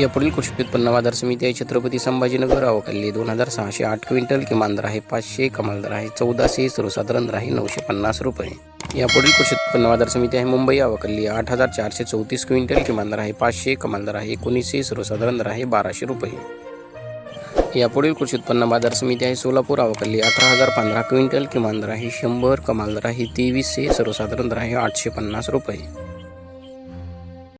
यापुढील कृषी उत्पन्न बाजार समिती आहे. छत्रपती संभाजीनगर अवकल्ली दोन हजार सहाशे आठ क्विंटल किमान दर आहे. पाचशे कमाल दर आहे. चौदाशे सर्वसाधारण दर आहे. नऊशे पन्नास रुपये. यापुढील कृषी उत्पन्न बाजार समिती आहे. मुंबई अवकल्ली आठ हजार चारशे चौतीस क्विंटल किमान दर आहे. पाचशे कमाल दर आहे. एकोणीसशे सर्वसाधारण दर आहे. बाराशे रुपये. यापुढील कृषी उत्पन्न बाजार समिती आहे. सोलापूर अवकल्ली अठरा हजार पंधरा क्विंटल किमान दर आहे. शंभर कमाल दर आहे. तेवीसशे सर्वसाधारण दर आहे. आठशे पन्नास रुपये.